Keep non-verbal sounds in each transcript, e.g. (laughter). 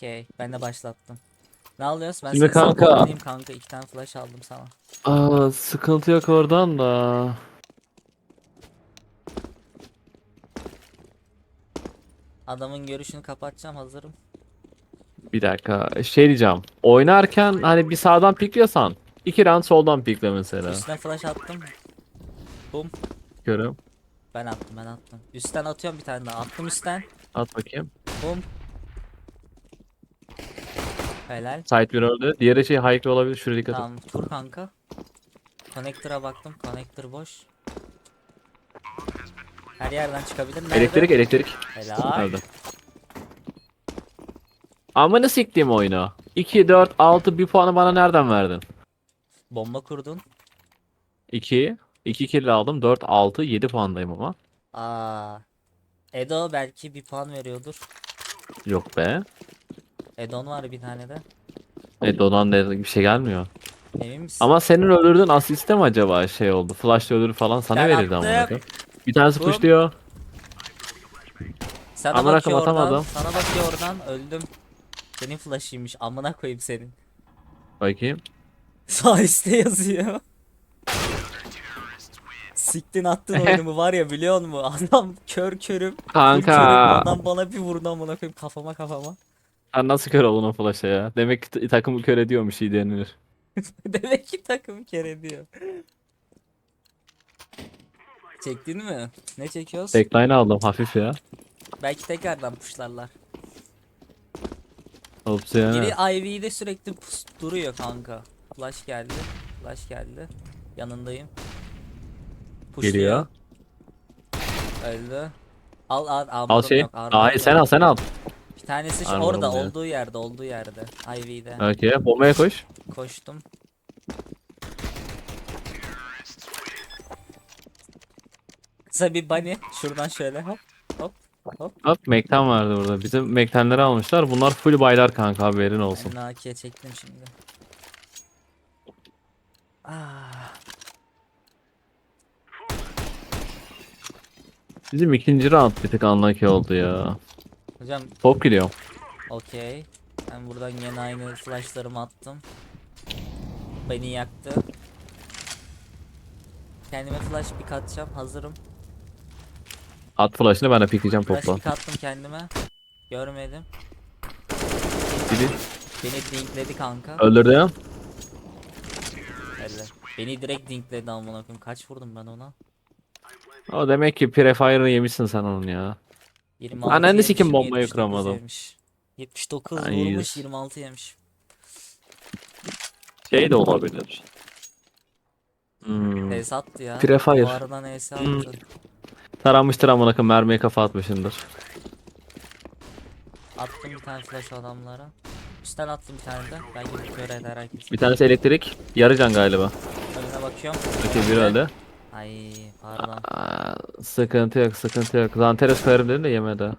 Okey. Ben de başlattım. Ne alıyorsun? Ben Şimdi seni kanka- supportlayayım kanka. İki tane flash aldım sana. Aa sıkıntı yok oradan da. Adamın görüşünü kapatacağım. Hazırım. Bir dakika şey diyeceğim. Oynarken hani bir sağdan pikliyorsan iki round soldan pikle mesela. Üstten flash attım. Bum. Görüyorum. Ben attım ben attım. Üstten atıyorum bir tane daha. Attım üstten. At bakayım. Bum. Helal. Site bir öldü. Diğeri şey high olabilir. Şuraya dikkat et. Tamam tur kanka. Connector'a baktım. Connector boş. Her yerden çıkabilir. Nerede? Elektrik elektrik. Helal. Nerede? Amına siktiğim oyunu. 2, 4, 6 bir puanı bana nereden verdin? Bomba kurdun. 2, 2 kill aldım. 4, 6, 7 puandayım ama. Aa. Edo belki bir puan veriyordur. Yok be. Edon var bir tane de. E Donan da bir şey gelmiyor. Emin misin? Ama senin öldürdüğün asiste mi acaba şey oldu? Flash öldürür falan sana Ben verirdi attım. koyayım. Bir tanesi Bu- pushluyor. Sana amına bakıyor koyayım, oradan. atamadım. Sana bakıyor oradan. Öldüm. Senin flash'ıymış. Amına koyayım senin. Bakayım. (laughs) Sağ üstte yazıyor. Siktin attın (laughs) oyunumu var ya biliyor musun? Adam kör körüm. full körüm. Kanka. Adam bana bir vurdu amına koyayım kafama kafama. Sen nasıl kör oldun o flash'a ya? Demek ki t- takımı kör ediyormuş iyi denilir. (laughs) Demek ki takım kere diyor. Çektin mi? Ne çekiyoruz? Backline aldım hafif ya. Belki tekrardan pushlarlar. Ops ya. Biri IV'de sürekli pus duruyor kanka. Flash geldi. Flash geldi. Yanındayım. Geliyor. Öldü. Al al Al armor'um şey. yok. sen al sen al. Bir tanesi şu Armor'um orada ya. olduğu yerde olduğu yerde. IV'de. Okey. Bombaya koş. Koştum. Kısa bir bunny. Şuradan şöyle hop hop hop. Hop Mekten vardı burada. Bizim Mektenleri almışlar. Bunlar full baylar kanka haberin olsun. Ben Naki'ye çektim şimdi. Ah, Bizim ikinci round bir tık unlucky oldu ya. Hocam Top gidiyor. okey. Ben buradan yine aynı flashlarımı attım. Beni yaktı. Kendime flash pick atacağım. Hazırım. At flash'ını ben de pikleyeceğim Flash topla. pick attım kendime. Görmedim. Biri Beni dinkledi kanka. öldürdü ya. Öyle. Beni direkt dinkledi amına koyayım. Kaç vurdum ben ona? O demek ki Prefire'ı yemişsin sen onun ya. 26 Ananı yemiş, sikim bombayı 79 kıramadım. yemiş. 79 Ha, vurmuş iyiyiz. 26 yemiş. Şey de olabilir. Hmm. HS attı ya. Prefire. Bu aradan HS attı. Hmm. Taranmıştır amına koyayım mermiye kafa atmışındır. Attım bir tane flash adamlara. Üstten attım bir tane de. Belki bir kör eder herkes. Bir tanesi elektrik. Yarı can galiba. Önüne bakıyorum. Okey bir öldü. Ay pardon. Aa, sıkıntı yok sıkıntı yok. Zanteres koyarım dedim de yemedi.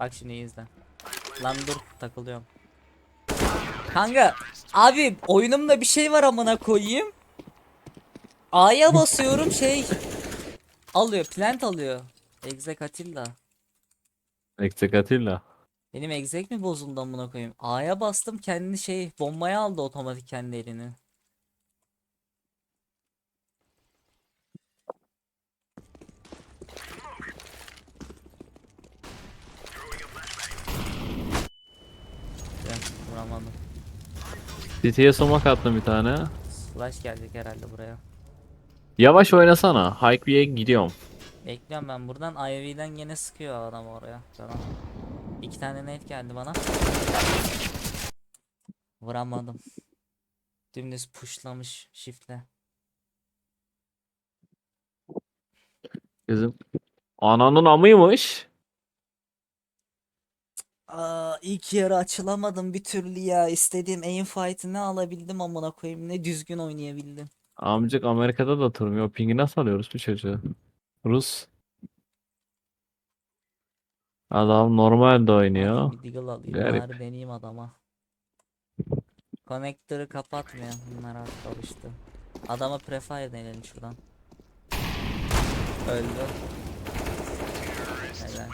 Bak şimdi iyi izle. Lan dur takılıyorum. Kanka abi oyunumda bir şey var amına koyayım. A'ya basıyorum şey alıyor plant alıyor. Exec Atilla. Eksik Atilla. Benim exec mi bozuldu amına koyayım? A'ya bastım kendi şey bombaya aldı otomatik kendi elini. Vuramadım. City'ye somak attım bir tane. Flash gelecek herhalde buraya. Yavaş oynasana. Hike'ye gidiyorum. Bekliyorum ben buradan IV'den yine sıkıyor adam oraya. Tamam. İki tane net geldi bana. Vuramadım. Dümdüz pushlamış shiftle. Kızım. Ananın amıymış. Aa, ilk yarı açılamadım bir türlü ya. İstediğim aim fight'ı ne alabildim amına koyayım ne düzgün oynayabildim. Amcık Amerika'da da oturmuyor. Pingi nasıl alıyoruz bu çocuğu? Rus. Adam normalde oynuyor. Bir deagle alayım Garip. bari deneyeyim adama. Connector'ı kapatmıyor. Bunlar artık alıştı. Adama prefire deneyelim şuradan. Öldü. Helal.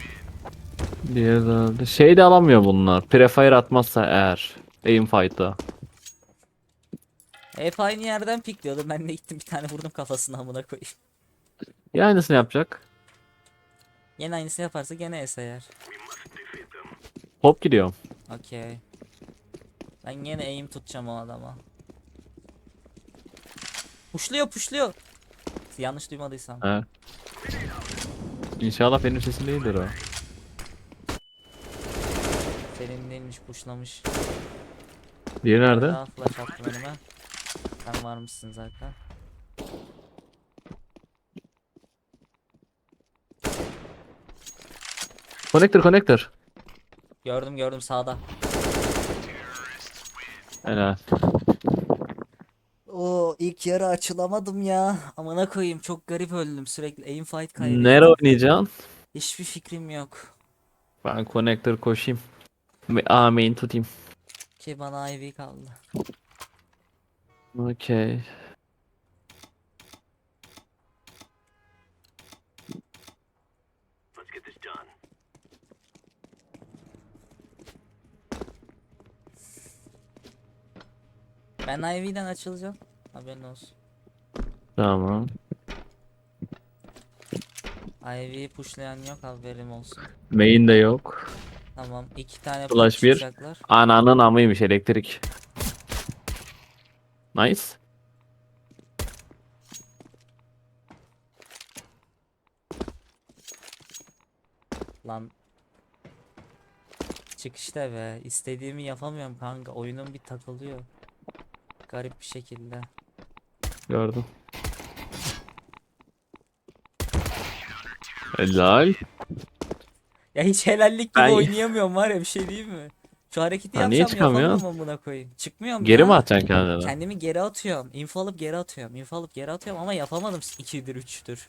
Diğer de şey de alamıyor bunlar. Prefire atmazsa eğer. Aim fight'ta. Hep aynı yerden pikliyordu. Ben de gittim bir tane vurdum kafasına amına koyayım. Ya aynısını yapacak. Yine aynısını yaparsa gene eser. Hop gidiyor. Okey. Ben yine aim tutacağım o adama. Puşluyor puşluyor. Yanlış duymadıysam. He. İnşallah benim sesim değildir o. Senin neymiş puşlamış. Diğeri nerede? Daha flash attım önüme. Sen var mısın zaten? Connector connector. Gördüm gördüm sağda. Helal. Oo ilk yarı açılamadım ya. Amına koyayım çok garip öldüm sürekli aim fight kaybettim. Nere oynayacaksın? Hiçbir fikrim yok. Ben connector koşayım. A main tutayım. Ki bana IV kaldı. Okey. Ben IV'den açılacağım. Haberin olsun. Tamam. IV pushlayan yok haberim olsun. Main de yok. Tamam iki tane Flash bir. çıkacaklar. Ananın amıymış elektrik. Nice. Lan. Çıkışta be. istediğimi yapamıyorum kanka. Oyunum bir takılıyor. Garip bir şekilde. Gördüm. Helal. Ya hiç helallik gibi Ben- oynayamıyorum var ya bir şey değil mi? Şu hareketi Ha, niye yapsam çıkamıyorsun? yapamam amına koyayım. Çıkmıyorum Geri ya. mi atacaksın kendini? Kendimi geri atıyorum. Info alıp geri atıyorum. Info alıp geri atıyorum ama yapamadım 2'dir 3'tür.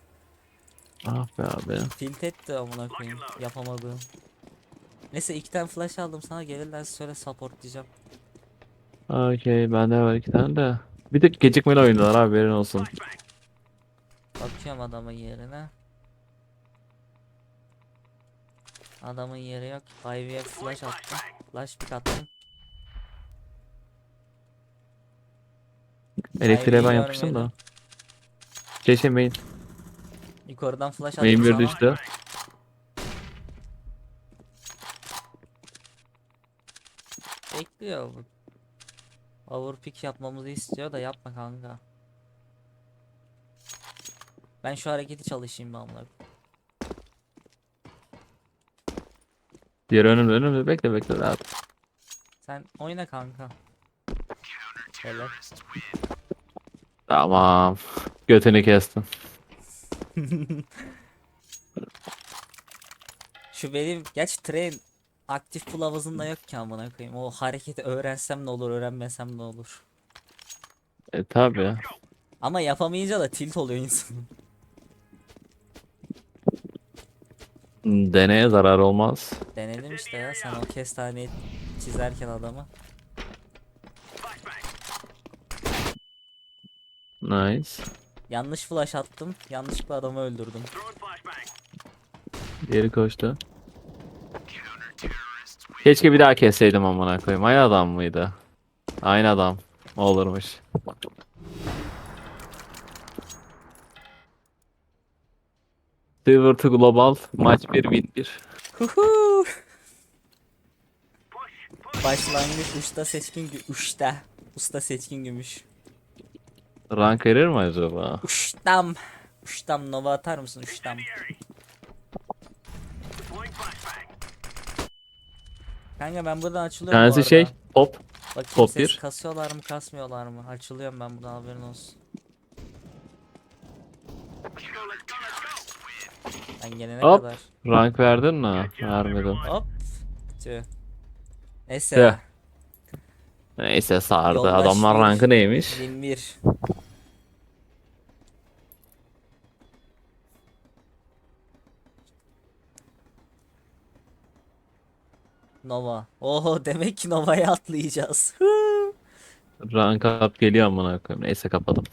Ah be abi. Tilt etti amına koyayım. Yapamadım. Neyse iki tane flash aldım sana gelirlerse söyle support diyeceğim. Okey bende var iki tane de. Bir de gecikmeli oyundalar abi haberin olsun. Bakıyorum adamın yerine. Adamın yeri yok. IV'ye flash attım. Flash pick attım. Elektriğe ben yapmıştım da. şey main. Yukarıdan flash attım Main bir düştü. Bekliyor bu. Overpick yapmamızı istiyor da yapma kanka. Ben şu hareketi çalışayım ben amına. Diğer önümde önümde bekle bekle rahat. Sen oyna kanka. Helal. Tamam. Götünü kestim. (laughs) Şu benim geç tren aktif pull havuzunda yok ki amına koyayım. O hareketi öğrensem ne olur, öğrenmesem ne olur. E tabi. Ama yapamayınca da tilt oluyor insan. (laughs) Deneye zarar olmaz. Denedim işte ya sen o kestaneyi çizerken adamı. Nice. Yanlış flash attım. Yanlışlıkla adamı öldürdüm. Diğeri koştu. Keşke bir daha kesseydim amına koyayım. Aynı adam mıydı? Aynı adam. Olurmuş. Silver to Global maç 1 win 1. Huhu. Başlangıç usta seçkin gü- usta. Usta seçkin gümüş. Rank verir mi acaba? Uştam. Uştam nova atar mısın uştam? Kanka ben buradan açılıyorum bu Tanesi arada. şey hop. Bakayım top ses bir. kasıyorlar mı kasmıyorlar mı? Açılıyorum ben buradan haberin olsun. Ben gelene Hop. kadar. Rank verdin mi? Vermedim. Hop. Tüh. Neyse. Tüh. Neyse sardı. Yollaş Adamlar rankı neymiş? 21. Nova. Oho demek ki Nova'ya atlayacağız. Rank up geliyor amına koyayım. Neyse kapadım.